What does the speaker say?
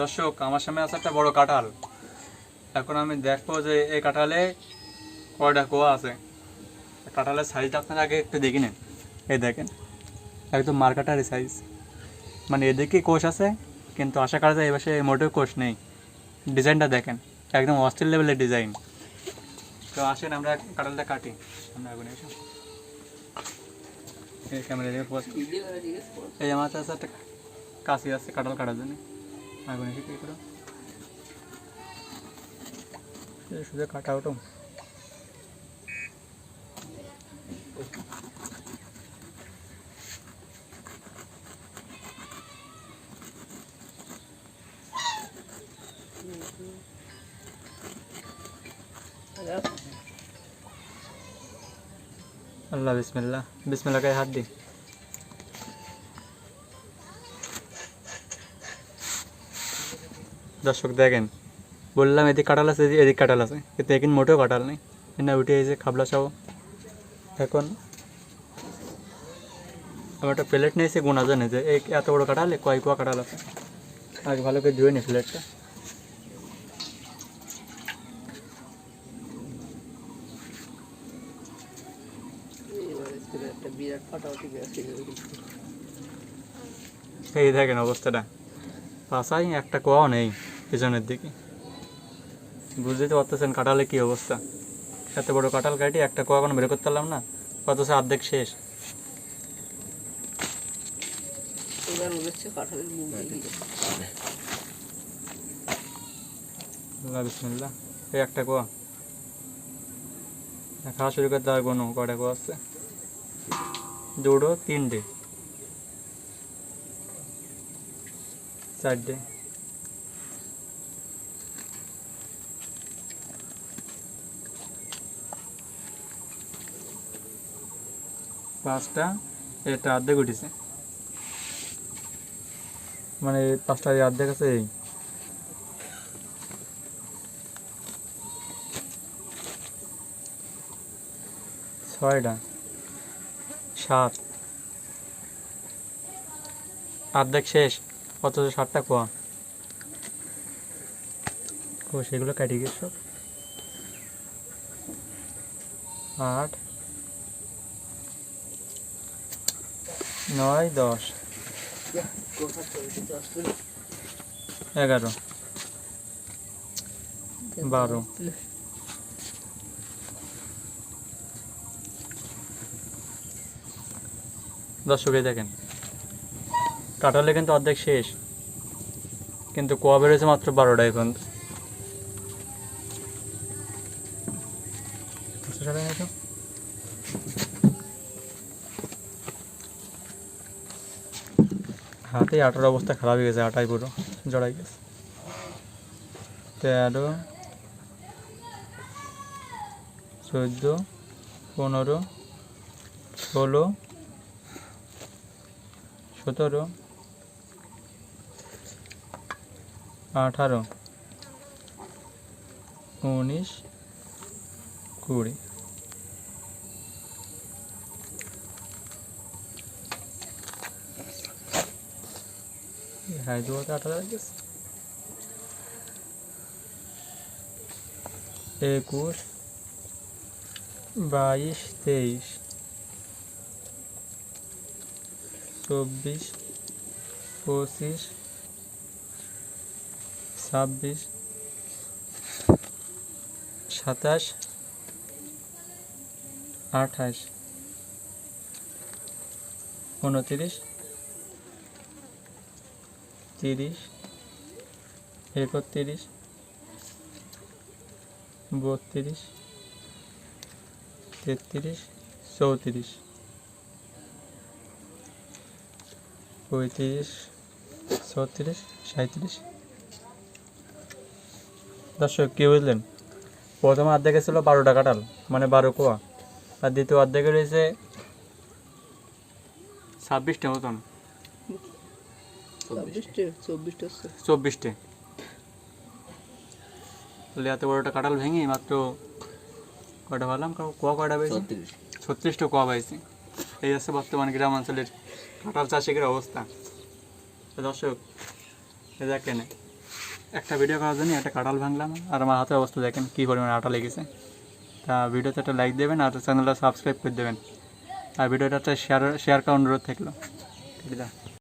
দর্শক, আমার সামনে আছে একটা বড় কাঁঠাল। এখন আমি দেখব যে এই কাঁঠালে কয়টা কোয়া আছে। কাঁঠালের সাইজটা আপনারা আগে একটু দেখি নেন। এই দেখেন, একদম মার্কাটারি সাইজ মানে এদিকে কোষ আছে, কিন্তু আশা করা যায় এবার মোটেও কোষ নেই। ডিজাইনটা দেখেন, একদম অস্থির লেভেলের ডিজাইন তো আসেন আমরা কাঁঠালটা কাটি। আমরা এসে এই ক্যামেরা এই আমার কাছে একটা কাশি আছে, কাঁঠাল কাটার জন্য। আগুনে এসে কী করো এই শুধু কাটা ওটো আল্লাহ বিসমিল্লাহ বিসমিল্লাহ গায়ে হাত দি দর্শক দেখেন, বললাম এদিক কাটাল আছে, এদিক- কাটাল আছে, কিন্তু এখানে মোটেও কাটাল নেই। না উঠে এসে খাবলা সহ এখন আমি একটা প্লেট নিয়েছি গোনা জানে যে এই এত বড় কাটালে কয় কুয়া কাটাল আছে। আগে ভালো করে ধুয়ে নি প্লেটটা। এই দেখেন অবস্থাটা। পাশাই একটা কোয়াও নেই। পিছনের দিকে। বুঝতে তো পারতেছেন কাটালে কী অবস্থা। এত বড় কাঁঠাল কাটি একটা কোয়া কোনো বের করতে পারলাম না অথচ অর্ধেক শেষ। বিসমিল্লাহ। এই একটা কোয়া। খাওয়া শুরু করতে আর কোনো কয়টা কোয়া আছে? দুটো তিনটে। চারটে। পাঁচটা, এটা অর্ধেক উঠেছে। মানে পাঁচটা অর্ধেক আছে এই। ছয়টা, সাত। অর্ধেক শেষ, অথচ সাতটা কোয়া। ও, সেগুলো কাটি সব। আট নয়, দশ। এগারো। বারো। দর্শকে দেখেন কাটালে কিন্তু অর্ধেক শেষ, কিন্তু কোয়া বেরোছে মাত্র বারোটা এখন। হাতে আটার অবস্থা খারাপ হয়ে গেছে, আটাই পুরো জড়াই গেছে। তেরো, চোদ্দ, পনেরো, ষোলো, সতেরো, আঠারো, উনিশ, কুড়ি। হ্যাঁ দু হাজার আঠারো একুশ বাইশ তেইশ চব্বিশ পঁচিশ ছাব্বিশ সাতাশ আঠাশ উনতিরিশ তিরিশ, একত্রিশ, বত্রিশ, তেত্রিশ, চৌত্রিশ, পঁয়ত্রিশ, ছত্রিশ সাঁত্রিশ দর্শক, কি বুঝলেন? প্রথম অর্ধেকে ছিল বারোটা কাটাল মানে বারো কোয়া। আর দ্বিতীয় অর্ধেকে রয়েছে ছাব্বিশটা মতন। চব্বিশটা। চব্বিশটা হচ্ছে চব্বিশটে। তাহলে এত বড়টা কাঁঠাল ভেঙে মাত্র কটা ভাবলাম? কোয়া কয়টা পেয়েছি? ছত্রিশটা কোয়া পাইছি এই হচ্ছে বর্তমান গ্রাম অঞ্চলের কাঁঠাল চাষিকের অবস্থা। দর্শক দেখেন একটা ভিডিও করার জন্য একটা কাঁঠাল ভাঙলাম আর আমার হাতের অবস্থা দেখেন কী পরিমাণে আটা লেগেছে। তা ভিডিওতে একটা লাইক দেবেন আর চ্যানেলটা সাবস্ক্রাইব করে দেবেন। আর ভিডিওটা একটা শেয়ার শেয়ার করার অনুরোধ থাকল। ঠিক আছে?